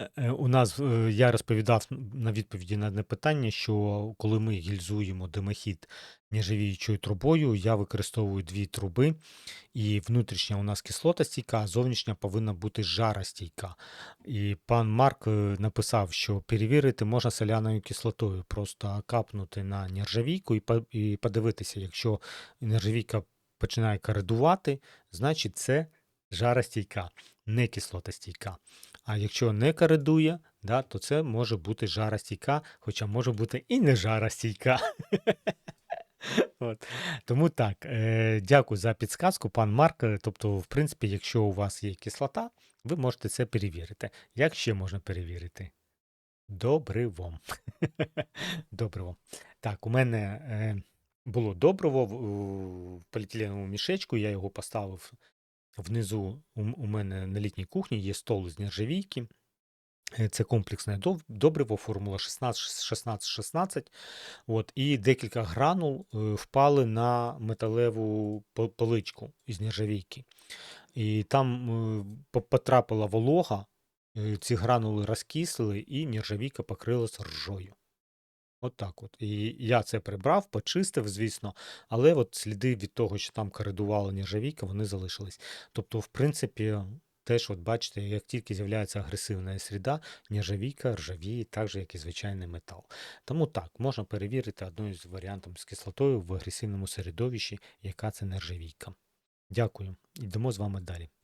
Е, У нас е, я розповідав на відповіді на одне питання, що коли ми гільзуємо димохід нержавіючою трубою, я використовую дві труби, і внутрішня у нас кислота стійка, а зовнішня повинна бути жаростійка. І пан Марк е, написав, що перевірити можна соляною кислотою, просто капнути на нержавійку і по- і подивитися, якщо нержавійка починає коридувати, значить це жаростійка, не кислотостійка. А якщо не коридує, да, то це може бути жаростійка, хоча може бути і не жаростійка. От. Тому так, е, дякую за підсказку, пан Марк. Тобто, в принципі, якщо у вас є кислота, ви можете це перевірити. Як ще можна перевірити? Добривом. Добриво. Так, у мене е, було добриво в поліетиленовому мішечку, я його поставив внизу. У, мене на літній кухні є стол з нержавійки. Е, Це комплексне добриво, формула 16-16-16. От, і декілька гранул е, впали на металеву поличку із нержавійки. І там е, потрапила волога, ці гранули розкислили, і нержавійка покрилась ржою. От так от. І я це прибрав, почистив, звісно, але от сліди від того, що там коридувала нержавійка, вони залишились. Тобто, в принципі, теж, от бачите, як тільки з'являється агресивна среда, нержавійка ржавіє так же, як і звичайний метал. Тому так, можна перевірити одним з варіантів з кислотою в агресивному середовищі, яка це нержавійка. Дякую. Йдемо з вами далі.